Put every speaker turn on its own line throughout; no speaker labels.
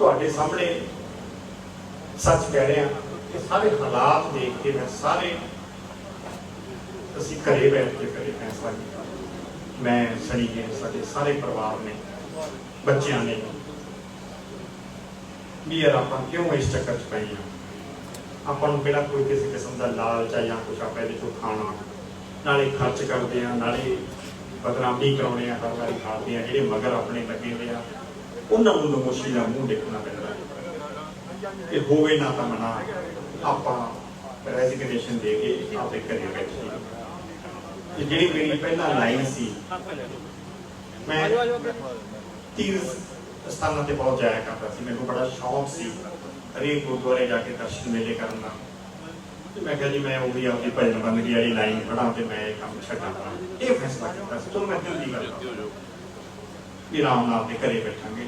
ਤੁਹਾਡੇ ਸਾਹਮਣੇ ਸੱਚ ਕਹਿ ਰਿਹਾ ਕਿ ਸਾਰੇ ਹਾਲਾਤ ਦੇਖ ਕੇ ਮੈਂ ਸਾਰੇ ਅਸੀਂ ਘਰੇ ਬੈਠ ਕੇ ਕਰੇ ਫੈਸਲਾ ਕੀਤਾ। ਮੈਂ ਸਣੀ ਨੇ, ਸਾਡੇ ਸਾਰੇ ਪਰਿਵਾਰ ਨੇ, ਬੱਚਿਆਂ ਨੇ ਵੀ ਯਾਰ ਆਪਾਂ ਕਿਉਂ ਇਸ ਚੱਕਰ 'ਚ ਪਏ ਹਾਂ? ਆਪਾਂ ਨੂੰ ਪਹਿਲਾਂ ਕੋਈ ਕਿਸੇ ਕਿਸਮ ਦਾ ਲਾਲਚ ਆ ਜਾਂ ਕੁਛ ਆਪਾਂ ਇਹਦੇ ਚੋਂ ਖਾਣਾ। ਨਾਲੇ ਖਰਚ ਕਰਦੇ ਆ, ਨਾਲੇ ਬਦਨਾਮੀ ਕਰਾਉਣੇ ਆ, ਹਰ ਵਾਰੀ ਖਾਦੇ ਆ, ਜਿਹੜੇ ਮਗਰ ਆਪਣੇ ਲੱਗੇ ਹੋਏ ਆ। ਉਹਨਾਂ ਨੂੰ ਨਮੋਸ਼ੀ ਦਾ ਮੂੰਹ ਦੇਖਣਾ ਪੈਂਦਾ। ਇਹ ਹੋਵੇ ਨਾ ਤਾਂ ਮਨਾ, ਆਪਾਂ ਰੈਜ਼ਿਗਨੇਸ਼ਨ ਦੇ ਕੇ ਆਪੇ ਘਰੇ ਬੈਠੇ ਇਹ ਜਿਹੜੀ ਮੇਰੀ ਪਹਿਲਾਂ ਲਾਈਨ ਸੀ, ਮੈਂ ਤੀਰਥ ਸਥਾਨਾਂ ਤੇ ਬਹੁਤ ਜਾਇਆ ਕਰਦਾ ਸੀ। ਮੈਨੂੰ ਬੜਾ ਸ਼ੌਕ ਸੀ ਹਰੇਕ ਗੁਰਦੁਆਰੇ ਜਾ ਕੇ ਦਰਸ਼ਨ ਮੇਲੇ ਕਰਨ ਦਾ। ਤੇ ਮੈਂ ਕਿਹਾ ਜੀ, ਮੈਂ ਉਹ ਵੀ ਆਪਦੀ ਭਜਨ ਬੰਦਗੀ ਵਾਲੀ ਲਾਈਨ ਪੜਾਂ ਤੇ ਮੈਂ ਇਹ ਕੰਮ ਛੱਡਾਂ ਇਹ ਫੈਸਲਾ ਕੀਤਾ ਸੀ। ਤੋਂ ਮੈਂ ਦਿਲ ਦੀ ਗੱਲ ਵੀ ਆਰਾਮ ਨਾਲ ਆਪਣੇ ਘਰੇ ਬੈਠਾਂਗੇ।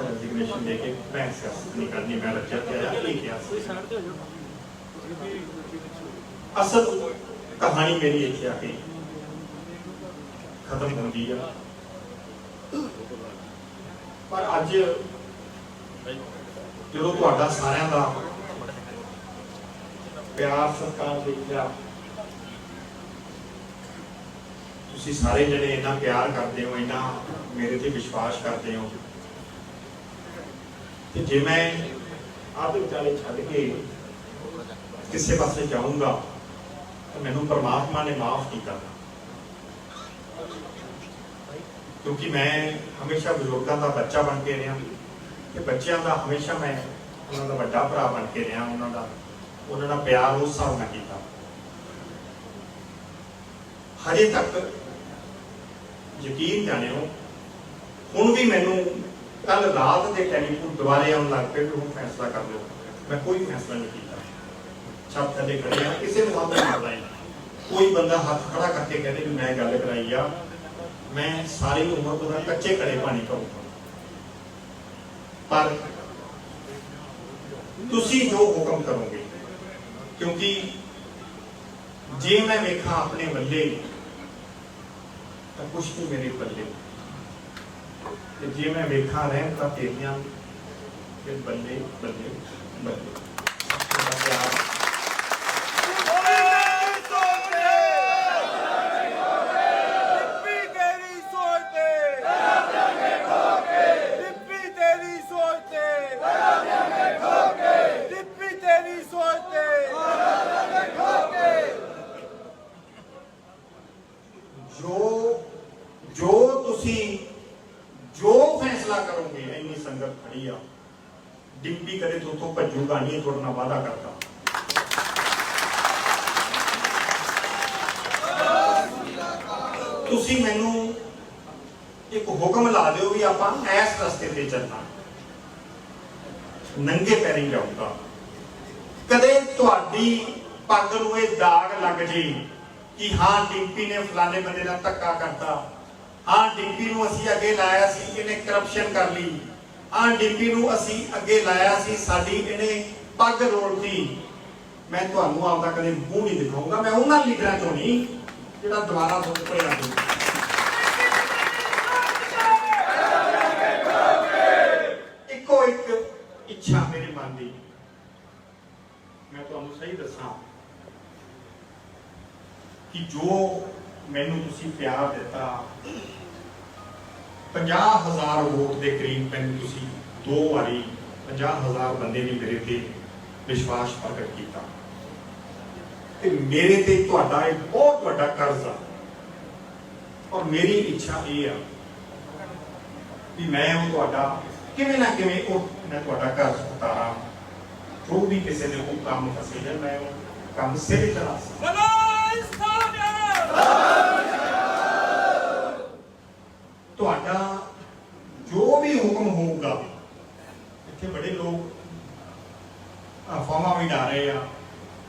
ਰੈਜ਼ਿਗਨੇਸ਼ਨ ਦੇ ਕੇ ਮੈਂ ਸਿਆਸਤ ਨਹੀਂ ਕਰਨੀ ਮੈਂ ਰੱਖਿਆ ਤੇ ਆਇਆ ਇਹ ਕਿਹਾ ਅਸਲ ਕਹਾਣੀ ਮੇਰੀ ਇੱਥੇ ਆ ਕੇ ਖਤਮ ਹੁੰਦੀ ਆ। ਪਰ ਅੱਜ ਜਦੋਂ ਤੁਹਾਡਾ ਸਾਰਿਆਂ ਦਾ ਪਿਆਰ ਸਤਿਕਾਰ ਦੇਖਿਆ ਤੁਸੀਂ ਸਾਰੇ ਜਿਹੜੇ ਇੰਨਾ ਪਿਆਰ ਕਰਦੇ ਹੋ, ਇੰਨਾ ਮੇਰੇ ਤੇ ਵਿਸ਼ਵਾਸ ਕਰਦੇ ਹੋ, ਤੇ ਜੇ ਮੈਂ ਆਪ ਵਿਚਾਲੇ ਛੱਡ ਕੇ ਕਿਸੇ ਪਾਸੇ ਜਾਊਂਗਾ, ਤਾਂ ਮੈਨੂੰ ਪਰਮਾਤਮਾ ਨੇ ਮਾਫ ਕੀਤਾ। ਕਿਉਂਕਿ ਮੈਂ ਹਮੇਸ਼ਾ ਬਜ਼ੁਰਗਾਂ ਦਾ ਬੱਚਾ ਬਣ ਕੇ ਰਿਹਾ, ਤੇ ਬੱਚਿਆਂ ਦਾ ਹਮੇਸ਼ਾ ਮੈਂ ਉਹਨਾਂ ਦਾ ਵੱਡਾ ਭਰਾ ਬਣ ਕੇ ਰਿਹਾ, ਉਹਨਾਂ ਦਾ ਉਹਨਾਂ ਦਾ ਪਿਆਰ ਉਸ ਹਿਸਾਬ ਨਾਲ ਕੀਤਾ। ਹਜੇ ਤੱਕ ਯਕੀਨ ਜਾਣਿਓ, ਹੁਣ ਵੀ ਮੈਨੂੰ ਕੱਲ ਰਾਤ ਦੇ ਟੈਲੀਫੋਨ ਦੁਬਾਰੇ ਆਉਣ ਲੱਗ ਪਏ ਕਿ ਹੁਣ ਫੈਸਲਾ ਕਰ ਲਓ। ਮੈਂ ਕੋਈ ਫੈਸਲਾ ਨਹੀਂ ਕੀਤਾ। ਛੱਤ ਥੱਲੇ ਖੜੇ ਕਿਸੇ ਨੂੰ ਹੱਥ ਨਹੀਂ ਲਾਈ ਕੋਈ ਬੰਦਾ ਹੱਥ ਖੜਾ ਕਰਕੇ ਕਹਿੰਦੇ ਵੀ ਮੈਂ ਗੱਲ ਕਰਾਈ ਆ, ਮੈਂ ਸਾਰੀ ਉਮਰ ਤੋਂ ਕੱਚੇ ਘੜੇ ਪਾਣੀ ਪਾਉਂਗਾ ਪਰ ਤੁਸੀਂ ਜੋ ਹੁਕਮ ਕਰੋਗੇ, ਕਿਉਂਕਿ ਜੇ ਮੈਂ ਵੇਖਾਂ ਆਪਣੇ ਬੱਲੇ ਤਾਂ ਕੁਛ ਨਹੀਂ ਮੇਰੇ ਬੱਲੇ ਤੇ ਜੇ ਮੈਂ ਵੇਖਾਂ ਰਹਿਣ, ਤਾਂ ਤੇਰੀਆਂ ਫਿਰ ਬੱਲੇ ਬੱਲੇ ਬੱਲੇ। ਤੁਹਾਡਾ ਪਿਆਰ
ਡਿੱਪੀ ਤੇਰੀ ਸੋਚ ਤੇ ਡਿੱਪੀ ਤੇਰੀ ਸੋਚ ਤੇ ਡਿੱਪੀ ਤੇਰੀ ਸੋਚ ਤੇ
ਜੋ ਜੋ ਤੁਸੀਂ ਜੋ ਫੈਸਲਾ ਕਰੋਗੇ ਇੰਨੀ ਸੰਗਤ ਆ। ਡਿੰਪੀ ਕਦੇ ਤੋਂ ਤੋਂ ਭੱਜੂਗਾ ਨਹੀਂ, ਤੁਹਾਡੇ ਨਾਲ ਵਾਅਦਾ ਕਰਦਾ। ਤੁਸੀਂ ਮੈਨੂੰ ਇੱਕ ਹੁਕਮ ਲਾ ਦਿਓ ਵੀ ਆਪਾਂ ਇਸ ਰਸਤੇ ਤੇ ਚੱਲਣਾ। ਨੰਗੇ ਪੈਰੀਂ ਜਾਊਗਾ। ਕਦੇ ਤੁਹਾਡੀ ਪੱਗ ਨੂੰ ਇਹ ਦਾਗ ਲੱਗ ਜੇ ਕਿ ਹਾਂ, ਡਿੰਪੀ ਨੇ ਫਲਾਣੇ ਬੰਦੇ ਨਾਲ ਧੱਕਾ ਕਰਤਾ। ਹਾਂ, ਡਿੰਪੀ ਨੂੰ ਅਸੀਂ ਅੱਗੇ ਲਾਇਆ ਸੀ, ਇਹਨੇ ਕਰਪਸ਼ਨ ਕਰ ਲਈ। ਹਾਂ ਡਿੰਪੀ ਨੂੰ ਅਸੀਂ ਅੱਗੇ ਲਾਇਆ ਸੀ, ਸਾਡੀ ਇਹਨੇ ਪੱਗ ਰੋਲਤੀ। ਮੈਂ ਤੁਹਾਨੂੰ ਆਪਦਾ ਕਦੇ ਮੂੰਹ ਨਹੀਂ ਦਿਖਾਊਂਗਾ, ਮੈਂ ਉਹਨਾਂ ਲੀਡਰਾਂ ਚੋਂ ਨਹੀਂ, ਜਿਹੜਾ ਦੁਬਾਰਾ ਤੋਂ ਉੱਪਰ ਇੱਕੋ ਇੱਕ ਇੱਛਾ ਮੇਰੇ ਮਨ ਦੀ। ਮੈਂ ਤੁਹਾਨੂੰ ਸਹੀ ਦੱਸਾਂ ਕਿ ਜੋ ਮੈਨੂੰ ਤੁਸੀਂ ਪਿਆਰ ਦਿੱਤਾ 50000 ਵੋਟ ਦੇ ਕਰੀਬ ਮੈਨੂੰ ਤੁਸੀਂ ਦੋ ਵਾਰੀ 50000 ਬੰਦੇ ਨੇ ਮੇਰੇ ਤੇ ਵਿਸ਼ਵਾਸ ਪ੍ਰਗਟ ਕੀਤਾ। ਤੇ ਮੇਰੇ ਤੇ ਤੁਹਾਡਾ ਇੱਕ ਬਹੁਤ ਵੱਡਾ ਕਰਜ਼ ਆ। ਔਰ ਮੇਰੀ ਇੱਛਾ ਇਹ ਆ ਵੀ ਮੈਂ ਉਹ ਤੁਹਾਡਾ ਕਿਵੇਂ ਨਾ ਕਿਵੇਂ ਉਹ ਮੈਂ ਤੁਹਾਡਾ ਕਰਜ਼ ਉਤਾਰਾਂ। ਜੋ ਵੀ ਕਿਸੇ ਨੇ ਉਹ ਕੰਮ ਫਸੇ ਜਾਣ ਮੈਂ ਉਹ ਕੰਮ ਸਿਰੇ ਚਲਾ ਸਕਾਂ।
ਬਲਾਈ ਸਾਡਾ
ਤੁਹਾਡਾ ਜੋ ਵੀ ਹੁਕਮ ਹੋਊਗਾ ਇੱਥੇ ਬੜੇ ਲੋਕ ਅਫਵਾਹਾਂ ਵੀ ਡਾ ਰਹੇ ਆ।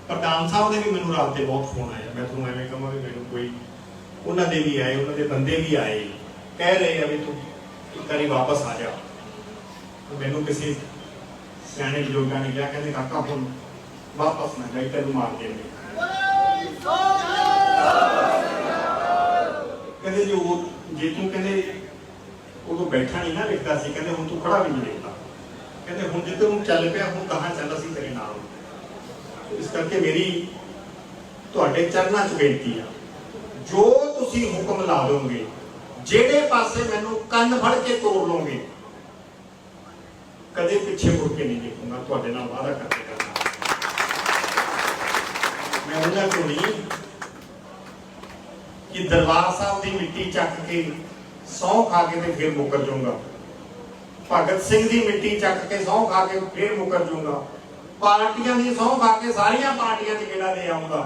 ਪ੍ਰਧਾਨ ਸਾਹਿਬ ਦੇ ਵੀ ਮੈਨੂੰ ਰਾਤ ਦੇ ਬਹੁਤ ਫੋਨ ਆਇਆ ਮੈਂ ਤੁਹਾਨੂੰ ਐਵੇਂ ਕਹਾਂ ਵੀ ਮੈਨੂੰ ਕੋਈ ਉਹਨਾਂ ਦੇ ਵੀ ਆਏ, ਉਹਨਾਂ ਦੇ ਬੰਦੇ ਵੀ ਆਏ। ਕਹਿ ਰਹੇ ਆ ਵੀ ਤੂੰ ਇੱਕ ਵਾਰੀ ਵਾਪਸ ਆ ਜਾ। ਮੈਨੂੰ ਕਿਸੇ ਸਿਆਣੇ ਬਜ਼ੁਰਗਾਂ ਨੇ ਕਿਹਾ, ਕਹਿੰਦੇ ਕਾਕਾ ਹੁਣ ਵਾਪਸ ਨਾ ਜਾਈ ਤੈਨੂੰ ਮਾਰ ਦੇਣਗੇ ਕਹਿੰਦੇ ਜੋ ਜੇ ਤੂੰ ਕਹਿੰਦੇ, ਉਦੋਂ ਬੈਠਾ ਨਹੀਂ ਨਾ ਲਿਖਦਾ ਸੀ, ਕਹਿੰਦੇ ਹੁਣ ਤੂੰ ਖੜਾ ਵੀ ਨਹੀਂ ਲਿਖਦਾ ਕਹਿੰਦੇ ਜਿੱਥੇ ਨੂੰ ਚੱਲ ਪਿਆ, ਹੁਣ ਕਹਾਂ ਚੱਲ ਅਸੀਂ ਤੇਰੇ ਨਾਲ ਇਸ ਕਰਕੇ ਮੇਰੀ ਤੁਹਾਡੇ ਚਰਨਾਂ 'ਚ ਬੇਨਤੀ ਆ। ਜੋ ਤੁਸੀਂ ਹੁਕਮ ਲਾ ਦੋਗੇ, ਜਿਹੜੇ ਪਾਸੇ ਮੈਨੂੰ ਕੰਨ ਫੜ ਕੇ ਤੋੜ ਲਓਗੇ, ਕਦੇ ਪਿੱਛੇ ਮੁੜ ਕੇ ਨਹੀਂ ਦੇਖੂੰਗਾ। ਤੁਹਾਡੇ ਨਾਲ ਵਾਅਦਾ ਕਰਕੇ ਕਰਨਾ ਮੈਂ ਉਹਨਾਂ ਤੋਂ ਨਹੀਂ ਕਿ ਦਰਬਾਰ ਸਾਹਿਬ ਦੀ ਮਿੱਟੀ ਚੱਕ ਕੇ ਸਹੁੰ ਖਾ ਕੇ ਤੇ ਫਿਰ ਮੁੱਕਰ ਜਾਊਂਗਾ। ਭਗਤ ਸਿੰਘ ਦੀ ਮਿੱਟੀ ਚੱਕ ਕੇ ਸਹੁੰ ਖਾ ਕੇ ਫੇਰ ਮੁਕਰ ਜੂਗਾ। ਪਾਰਟੀਆਂ ਦੀ ਸਹੁੰ ਖਾ ਕੇ ਸਾਰੀਆਂ ਪਾਰਟੀਆਂ 'ਚ ਕਿਹੜਾ ਦੇ ਆਉਂਗਾ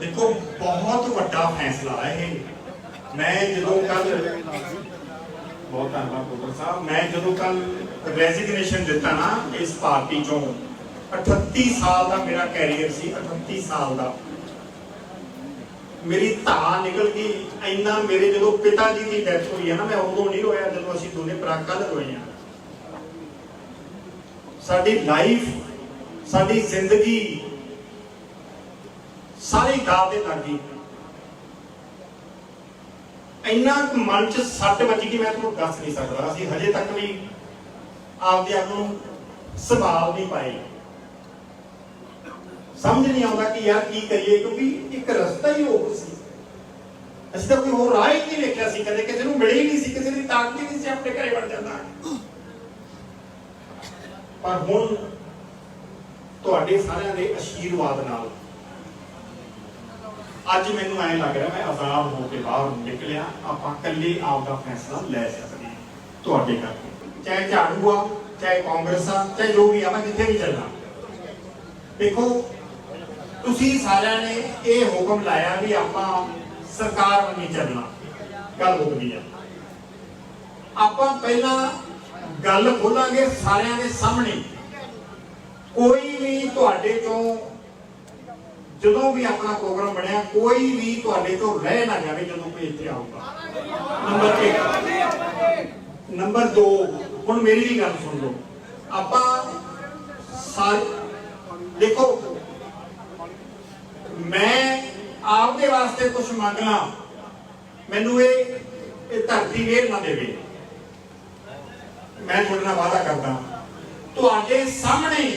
ਦੇਖੋ ਬਹੁਤ ਵੱਡਾ ਫੈਸਲਾ ਹੈ ਇਹ ਮੈਂ ਜਦੋਂ ਕੱਲ ਬਹੁਤ ਧੰਨਵਾਦ ਬੁੱਧਰ ਸਾਹਿਬ। ਮੈਂ ਜਦੋਂ ਕੱਲ ਰੈਜ਼ਿਗਨੇਸ਼ਨ ਦਿੱਤਾ ਨਾ, ਇਸ ਪਾਰਟੀ ਚੋਂ 38 ਸਾਲ ਦਾ ਮੇਰਾ ਕੈਰੀਅਰ ਸੀ 38 ਸਾਲ ਦਾ। ਮੇਰੀ ਧਾ ਨਿਕਲ ਗਈ, ਇੰਨਾ ਮੇਰੇ ਜਦੋਂ ਪਿਤਾ ਜੀ ਦੀ ਡੈਥ ਹੋਈ ਹੈ ਨਾ, ਮੈਂ ਉਦੋਂ ਨਹੀਂ ਰੋਇਆ ਜਦੋਂ ਅਸੀਂ ਦੋਨੇ ਭਰਾ ਕੱਲ ਰੋਏ ਆ ਸਾਡੀ ਲਾਈਫ ਸਾਡੀ ਜ਼ਿੰਦਗੀ ਸਾਰੀ ਗਾਲ ਦੇ ਲੱਗ ਇੰਨਾ ਕੁ ਮਨ ਚ ਸੱਟ ਵੱਜ ਗਈ ਮੈਂ ਤੁਹਾਨੂੰ ਦੱਸ ਨਹੀਂ ਸਕਦਾ। ਅਸੀਂ ਹਜੇ ਤੱਕ ਵੀ ਆਪਦੇ ਆਪ ਨੂੰ ਸੰਭਾਲ ਨਹੀਂ ਪਾਏ। ਸਮਝ ਨਹੀਂ ਆਉਂਦਾ ਕਿ ਯਾਰ ਕੀ ਕਰੀਏ, ਕਿਉਂਕਿ ਇੱਕ ਰਸਤਾ ਹੀ ਉਹ ਸੀ। ਅਸੀਂ ਤਾਂ ਕੋਈ ਹੋਰ ਰਾਹ ਹੀ ਨਹੀਂ ਵੇਖਿਆ ਸੀ ਕਦੇ। ਕਿਸੇ ਨੂੰ ਮਿਲੀ ਨਹੀਂ ਸੀ, ਕਿਸੇ ਦੀ ਤਾਕਤ ਹੀ ਨਹੀਂ ਸੀ, ਆਪਣੇ ਘਰੇ ਵੜ ਜਾਂਦਾ। ਪਰ ਹੁਣ ਤੁਹਾਡੇ ਸਾਰਿਆਂ ਦੇ ਅਸ਼ੀਰਵਾਦ ਨਾਲ ਅੱਜ ਮੈਨੂੰ ਐਂ ਲੱਗ ਰਿਹਾ, ਮੈਂ ਆਜ਼ਾਦ ਹੋ ਕੇ ਬਾਹਰ ਨਿਕਲਿਆ, ਆਪਾਂ ਇਕੱਲੇ ਆਪ ਦਾ ਫੈਸਲਾ ਲੈ ਸਕਦੇ ਹਾਂ ਤੁਹਾਡੇ ਕਰਕੇ। ਚਾਹੇ ਝਾੜੂ ਆ, ਚਾਹੇ ਕਾਂਗਰਸ ਆ, ਚਾਹੇ ਜੋ ਵੀ ਆ ਮੈਂ ਜਿੱਥੇ ਵੀ ਚੱਲਣਾ। ਦੇਖੋ, ਤੁਸੀਂ ਸਾਰਿਆਂ ਨੇ ਇਹ ਹੁਕਮ ਲਾਇਆ ਵੀ ਆਪਾਂ ਸਰਕਾਰ ਵੱਲ ਚੱਲਣਾ। ਗੱਲ ਹੋ ਗਈ ਆ। ਆਪਾਂ ਪਹਿਲਾਂ ਗੱਲ ਖੋਲਾਂਗੇ ਸਾਰਿਆਂ ਦੇ ਸਾਹਮਣੇ। ਕੋਈ ਵੀ ਤੁਹਾਡੇ ਤੋਂ ਜਦੋਂ ਵੀ ਆਪਣਾ ਪ੍ਰੋਗਰਾਮ ਬਣਿਆ, ਕੋਈ ਵੀ ਤੁਹਾਡੇ ਤੋਂ ਰਹਿ ਨਾ ਜਾਵੇ ਜਦੋਂ ਕੋਈ ਇੱਥੇ ਆਊਗਾ। ਨੰਬਰ 1 ਨੰਬਰ 2 ਹੁਣ ਮੇਰੀ ਵੀ ਗੱਲ ਸੁਣ ਲਓ। ਆਪਾਂ ਸਾਰੇ ਦੇਖੋ, ਮੈਂ ਆਪਦੇ ਵਾਸਤੇ ਕੁਝ ਮੰਗਣਾ, ਮੈਨੂੰ ਇਹ ਇਹ ਧਰਤੀ ਵੇਰ ਨਾ ਦੇਵੇ। ਮੈਂ ਤੁਹਾਡੇ ਨਾਲ ਵਾਅਦਾ ਕਰਦਾ। ਤੁਹਾਡੇ ਸਾਹਮਣੇ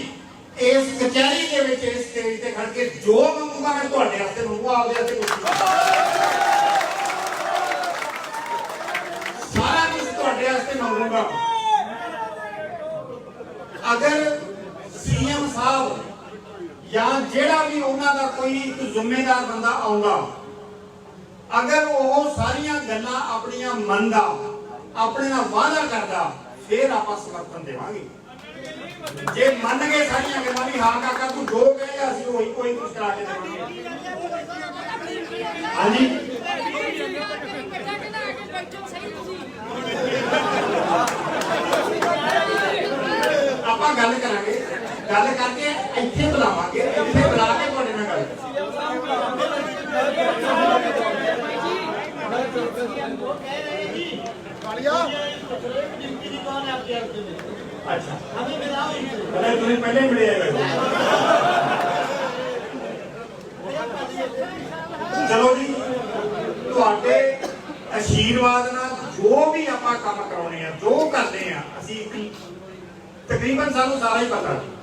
ਇਸ ਕਚਹਿਰੀ ਦੇ ਵਿੱਚ, ਇਸ ਸਟੇਜ ਤੇ ਖੜ ਕੇ ਜੋ ਮੰਗੂਗਾ ਮੈਂ ਤੁਹਾਡੇ ਵਾਸਤੇ ਮੰਗੂਗਾ, ਆਪਦੇ ਵਾਸਤੇ ਕੁਝ ਸਾਰਾ ਕੁਝ ਤੁਹਾਡੇ ਵਾਸਤੇ ਮੰਗੂਗਾ। ਅਗਰ ਸੀਐਮ ਸਾਹਿਬ ਜਾਂ ਜਿਹੜਾ ਵੀ ਉਹਨਾਂ ਦਾ ਕੋਈ ਇੱਕ ਜ਼ਿੰਮੇਦਾਰ ਬੰਦਾ ਆਉਂਦਾ, ਅਗਰ ਉਹ ਸਾਰੀਆਂ ਗੱਲਾਂ ਆਪਣੀਆਂ ਮੰਨਦਾ, ਆਪਣੇ ਨਾਲ ਵਾਅਦਾ ਕਰਦਾ, ਫਿਰ ਆਪਾਂ ਸਮਰਥਨ ਦੇਵਾਂਗੇ। ਜੇ ਮੰਨ ਗਏ ਸਾਰੀਆਂ ਗੱਲਾਂ ਵੀ ਹਾਂ ਕਾਕਾ ਤੂੰ ਜੋ ਕਹੇ ਅਸੀਂ ਉਹੀ ਕੋਈ ਕੁਝ ਕਰਾ ਕੇ ਦੇਵਾਂਗੇ। ਹਾਂਜੀ? ਆਪਾਂ ਗੱਲ ਕਰਾਂਗੇ। ਗੱਲ ਕਰਕੇ ਇੱਥੇ ਬੁਲਾਵਾਂਗੇ। ਇੱਥੇ ਬੁਲਾ ਕੇ ਤੁਹਾਡੇ ਨਾਲ ਗੱਲ ਕਰਾਂਗੇ। ਅੱਛਾ ਪਹਿਲੇ ਤੁਸੀਂ ਪਹਿਲੇ ਹੀ ਮਿਲੇ ਆਏ ਚਲੋ ਜੀ, ਤੁਹਾਡੇ ਆਸ਼ੀਰਵਾਦ ਨਾਲ ਜੋ ਵੀ ਆਪਾਂ ਕੰਮ ਕਰਾਉਣੇ ਆ, ਜੋ ਕਰਦੇ ਆ, ਅਸੀਂ ਤਕਰੀਬਨ ਸਾਨੂੰ ਸਾਰਾ ਹੀ ਪਤਾ।